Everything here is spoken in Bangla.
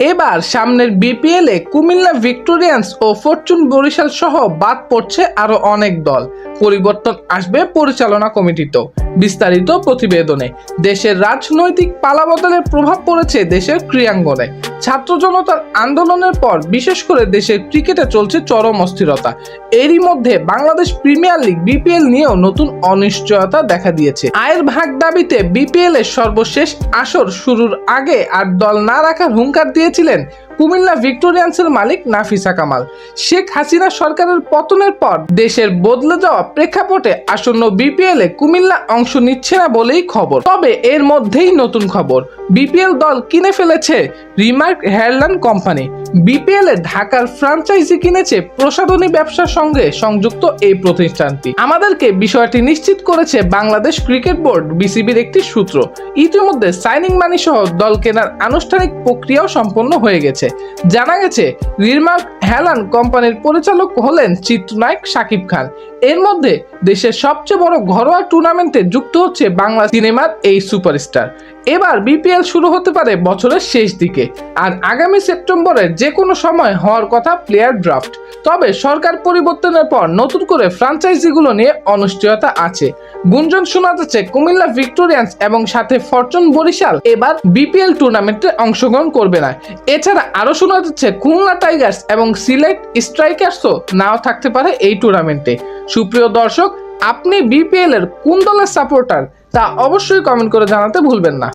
এবার সামনের বিপিএল কুমিল্লা ভিক্টোরিয়ান্স ও ফরচুন বরিশাল সহ বাদ পড়ছে আরও অনেক দল। পরিবর্তন আসবে পরিচালনা কমিটিতেও বিস্তারিত প্রতিবেদনে, দেশের রাজনৈতিক পালাবদলের প্রভাব পড়েছে দেশের ক্রীড়াঙ্গনে। ছাত্র জনতার আন্দোলনের পর বিশেষ করে দেশের ক্রিকেটে চলছে চরম অস্থিরতা। এরই মধ্যে বাংলাদেশ প্রিমিয়ার লিগ, বিপিএল নিয়েও নতুন অনিশ্চয়তা দেখা দিয়েছে। আয়ের ভাগ দাবিতে বিপিএল এর সর্বশেষ আসর শুরুর আগে আর দল না রাখার হুঙ্কার দিয়েছিলেন কুমিল্লা ভিক্টোরিয়ান্সের মালিক নাফিসা কামাল। শেখ হাসিনা সরকারের পতনের পর দেশের বদলে যাওয়া প্রেক্ষাপটে আসন্ন বিপিএল কুমিল্লা অংশ নিচ্ছে না বলেই খবর। তবে এর মধ্যেই নতুন খবর। বিপিএল দল কিনে ফেলেছে রিমার্ক হেয়ারল্যান্ড কোম্পানি। বিপিএল ঢাকার ফ্রাঞ্চাইজি কিনেছে প্রসাধনী ব্যবসার সঙ্গে সংযুক্ত এই প্রতিষ্ঠানটি। আমাদেরকে বিষয়টি নিশ্চিত করেছে বাংলাদেশ ক্রিকেট বোর্ড, বিসিবির একটি সূত্র। ইতিমধ্যে সাইনিং মানি সহ দল কেনার আনুষ্ঠানিক প্রক্রিয়াও সম্পন্ন হয়ে গেছে। জানা গেছে রিমার্ক হেলান কোম্পানির পরিচালক হলেন চিত্রনায়ক শাকিব খান। এর মধ্যে দেশের সবচেয়ে বড় ঘরোয়া টুর্নামেন্টে যুক্ত হচ্ছে বাংলা সিনেমার এই সুপারস্টার। এবার বিপিএল শুরু হতে পারে বছরের শেষ দিকে। আর আগামী সেপ্টেম্বরের যে কোনো সময় হওয়ার কথা প্লেয়ার ড্রাফট তবে সরকার পরিবর্তনের পর নতুন করে ফ্রাঞ্চাইজিগুলো নিয়ে অনিশ্চয়তা আছে। গুঞ্জন শোনা যাচ্ছে কুমিল্লা ভিক্টোরিয়ান্স এবং সাথে ফরচুন বরিশাল এবার বিপিএল টুর্নামেন্টে অংশগ্রহণ করবে না। এছাড়া আরও শোনা যাচ্ছে খুলনা টাইগার্স এবং সিলেট স্ট্রাইকার্সও নাও থাকতে পারে এই টুর্নামেন্টে সুপ্রিয় দর্শক, আপনি বিপিএল এর কোন দলের সাপোর্টার তা অবশ্যই কমেন্ট করে জানাতে ভুলবেন না।